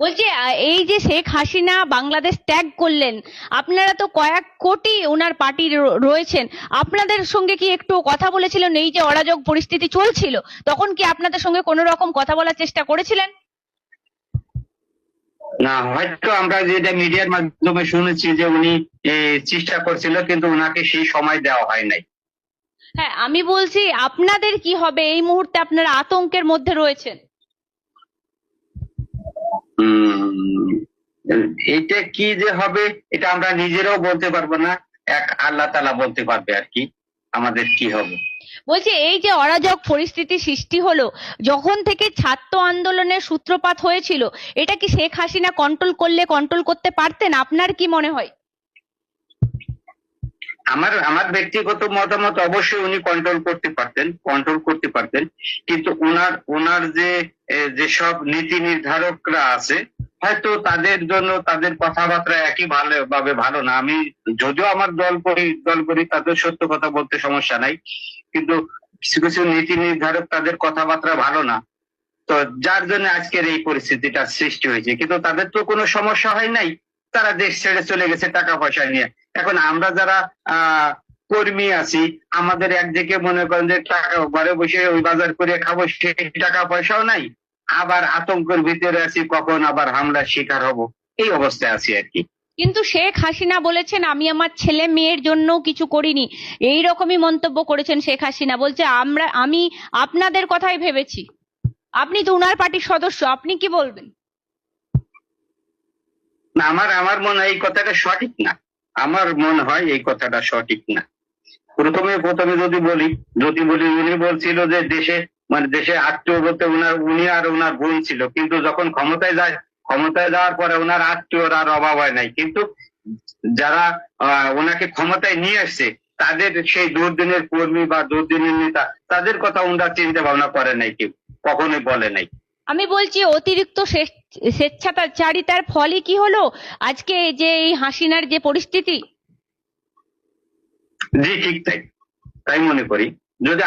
বলছি এই যে শেখ হাসিনা বাংলাদেশ ত্যাগ করলেন আপনারা তো কয়েক কোটি ওনার পার্টি রয়েছেন। আপনাদের সঙ্গে কি একটু কথা বলেছিলেন? এই যে অরাজক পরিস্থিতি চলছিল তখন কি আপনাদের সঙ্গে কোনো রকম কথা বলার চেষ্টা করেছিলেন? না হয়তো আমরা যেটা মিডিয়ার মাধ্যমে শুনেছি যে উনি চেষ্টা করছিল কিন্তু ওনাকে সেই সময় দেওয়া হয় নাই। হ্যাঁ আমি বলছি আপনাদের কি হবে? এই মুহূর্তে আপনারা আতঙ্কের মধ্যে রয়েছেন। এটা কি যে হবে, এটা আমরা নিজেরাও বলতে পারব না, এক আল্লাহ তালা বলতে পারবে আর কি, আমাদের কি হবে। বলছি, এই যে অরাজক পরিস্থিতি সৃষ্টি হলো, যখন থেকে ছাত্র আন্দোলনের সূত্রপাত হয়েছিল, এটা কি শেখ হাসিনা কন্ট্রোল করলে কন্ট্রোল করতে পারতেন? আপনার কি মনে হয়? আমার আমার ব্যক্তিগত মতামত অবশ্যই উনি কন্ট্রোল করতে পারতেন কন্ট্রোল করতে পারতেন। কিন্তু ওনার ওনার যে যেসব নীতি নির্ধারকরা আছে, হয়তো তাদের জন্য তাদের কথাবার্তা একই ভালো, ভাবে ভালো না। আমি যদিও আমার দল করি দল করি, তাদের সত্য কথা বলতে সমস্যা নাই। কিন্তু কিছু কিছু নীতি নির্ধারক তাদের কথাবার্তা ভালো না। তো যার জন্য আজকের এই পরিস্থিতিটা সৃষ্টি হয়েছে। কিন্তু তাদের তো কোনো সমস্যা হয় নাই। তারা দেশ ছেড়ে চলে গেছে টাকা পয়সা নিয়ে। এখন আমরা যারা কর্মী আছি, আমাদের একদিকে মনে করেন যে টাকা, ঘরে বসে ওই বাজার করে খাব, সেই টাকা পয়সাও নাই। আবার আতঙ্কের ভিতরে আছি, কখন আবার হামলার শিকার হব। এই অবস্থায় আছি আর কি। কিন্তু শেখ হাসিনা বলেছেন, আমি আমার ছেলে মেয়ের জন্য কিছু করিনি। এই রকমই মন্তব্য করেছেন শেখ হাসিনা। বলছে, আমরা, আমি আপনাদের কথাই ভেবেছি। আপনি তো উনার পার্টির সদস্য, আপনি কি বলবেন? না, আমার আমার মনে হয় এই কথাটা সঠিক না। আমার মনে হয় এই কথাটা সঠিক না। প্রথমে প্রথমে যদি বলি যদি বলি, উনি বলছিল যে দেশে মানে দেশে আত্মীয় বলতে উনার, উনি আর উনার বোন ছিল। কিন্তু যখন ক্ষমতায় যায়, ক্ষমতায় যাওয়ার পরে ওনার আত্মীয়র আর অভাব হয় নাই। কিন্তু যারা ওনাকে ক্ষমতায় নিয়ে আসছে, তাদের সেই দুর্দিনের কর্মী বা দুর্দিনের নেতা, তাদের কথা ওনারা চিন্তা ভাবনা করে নাই কেউ, কখনোই বলে নাই। আমি বলছি, অতিরিক্ত স্বেচ্ছাচারিতার ফলই কি হলো? আজকে যে এই হাসিনার যে পরিস্থিতি? জি, ঠিক তাই। তাই মনে করি। যদি